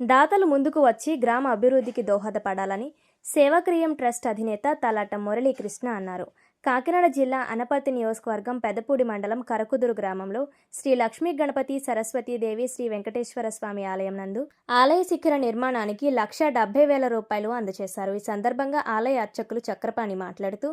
దాతలు ముందుకు వచ్చి గ్రామ అభివృద్ధికి దోహదపడాలని సేవాక్రియం ట్రస్ట్ అధినేత తలాట మురళీకృష్ణ అన్నారు. కాకినాడ జిల్లా అనపర్తి నియోజకవర్గం పెదపూడి మండలం కరకుదురు గ్రామంలో శ్రీ లక్ష్మీ గణపతి సరస్వతీదేవి శ్రీ వెంకటేశ్వర స్వామి ఆలయం నందు ఆలయ శిఖర నిర్మాణానికి లక్ష డెబ్బై వేల రూపాయలు అందజేశారు. ఈ సందర్భంగా ఆలయ అర్చకులు చక్రపాణి మాట్లాడుతూ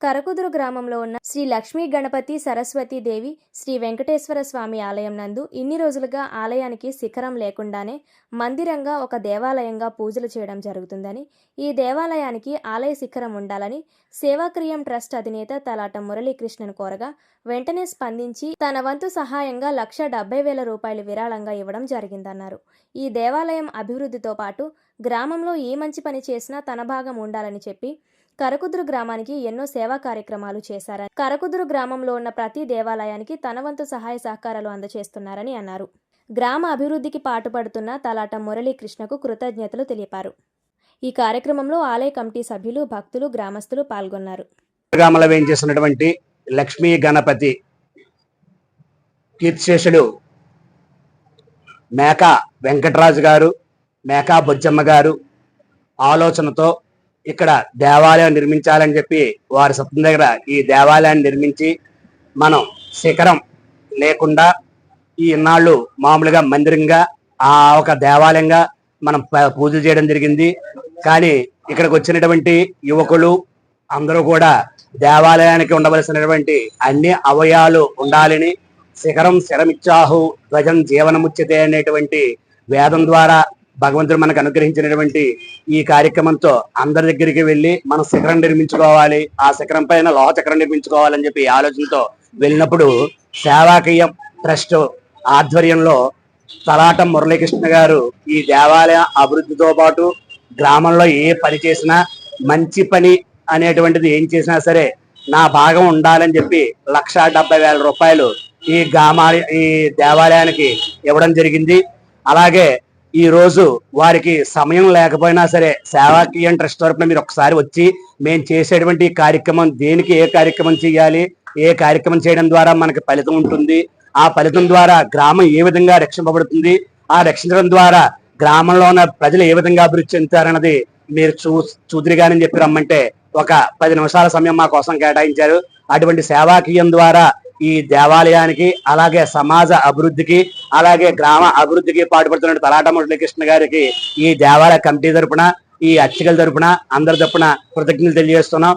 కరకుదురు గ్రామంలో ఉన్న శ్రీ లక్ష్మీ గణపతి సరస్వతీ దేవి శ్రీ వెంకటేశ్వర స్వామి ఆలయం నందు ఇన్ని రోజులుగా ఆలయానికి శిఖరం లేకుండానే మందిరంగా ఒక దేవాలయంగా పూజలు చేయడం జరుగుతుందని ఈ దేవాలయానికి ఆలయ శిఖరం ఉండాలని సేవాక్రియం ట్రస్ట్ అధినేత తలాట మురళీకృష్ణన్ కోరగా వెంటనే స్పందించి తన వంతు సహాయంగా లక్ష డెబ్బై వేల రూపాయలు విరాళంగా ఇవ్వడం జరిగిందన్నారు. ఈ దేవాలయం అభివృద్ధితో పాటు గ్రామంలో ఏ మంచి పని చేసినా తన భాగం ఉండాలని చెప్పి కరకుదురు గ్రామానికి ఎన్నో సేవా కార్యక్రమాలు చేశారని కరకుదురు గ్రామంలో ఉన్న ప్రతి దేవాలయానికి తన వంతు సహాయ సహకారాలు అందజేస్తున్నారని అన్నారు. గ్రామ అభివృద్ధికి పాటుపడుతున్న తలాట మురళీకృష్ణకు కృతజ్ఞతలు తెలిపారు. ఈ కార్యక్రమంలో ఆలయ కమిటీ సభ్యులు భక్తులు గ్రామస్తులు పాల్గొన్నారు. గ్రామంలో వేయించేసినటువంటి లక్ష్మీ గణపతి కీర్తిశేషుడు మేకా వెంకటరాజు గారు మేకా బొజ్జమ్మ గారు ఆలోచనతో ఇక్కడ దేవాలయం నిర్మించాలని చెప్పి వారి సత్వం దగ్గర ఈ దేవాలయాన్ని నిర్మించి మనం శిఖరం లేకుండా ఈ ఇన్నాళ్ళు మామూలుగా మందిరంగా ఆ ఒక దేవాలయంగా మనం ప- పూజలు చేయడం జరిగింది. కానీ ఇక్కడికి వచ్చినటువంటి యువకులు అందరూ కూడా దేవాలయానికి ఉండవలసినటువంటి అన్ని అవయాలు ఉండాలని శిఖరం శరమిచ్చాహు ధ్వజం జీవనముచ్యతే అనేటువంటి వేదం ద్వారా భగవంతుడు మనకు అనుగ్రహించినటువంటి ఈ కార్యక్రమంతో అందరి దగ్గరికి వెళ్ళి మనం శిఖరం నిర్మించుకోవాలి ఆ శిఖరం పైన లోహ చక్రం నిర్మించుకోవాలని చెప్పి ఆలోచనతో వెళ్ళినప్పుడు సేవాకీయం ట్రస్ట్ ఆధ్వర్యంలో తలాటం మురళీకృష్ణ గారు ఈ దేవాలయ అభివృద్ధితో పాటు గ్రామంలో ఏ పని చేసినా మంచి పని అనేటువంటిది ఏం చేసినా సరే నా భాగం ఉండాలని చెప్పి లక్షా డెబ్బై వేల రూపాయలు ఈ గ్రామాల ఈ దేవాలయానికి ఇవ్వడం జరిగింది. అలాగే ఈ రోజు వారికి సమయం లేకపోయినా సరే సేవాకీయం ట్రస్ట్ తరపున మీరు ఒకసారి వచ్చి మేము చేసేటువంటి కార్యక్రమం దేనికి ఏ కార్యక్రమం చేయాలి ఏ కార్యక్రమం చేయడం ద్వారా మనకి ఫలితం ఉంటుంది ఆ ఫలితం ద్వారా గ్రామం ఏ విధంగా రక్షింపబడుతుంది ఆ రక్షించడం ద్వారా గ్రామంలో ఉన్న ప్రజలు ఏ విధంగా అభివృద్ధి చెందుతారన్నది మీరు చూ చూదిరిగానని చెప్పి రమ్మంటే ఒక పది నిమిషాల సమయం మా కోసం కేటాయించారు. అటువంటి సేవాకీయం ద్వారా ఈ దేవాలయానికి అలాగే సమాజ అభివృద్ధికి అలాగే గ్రామ అభివృద్ధికి పాటుపడుతున్న తలాట మురళీకృష్ణ గారికి ఈ దేవాలయ కమిటీ తరపున ఈ అర్చకుల తరపున అందరి తరపున కృతజ్ఞతలు తెలియజేస్తున్నాం.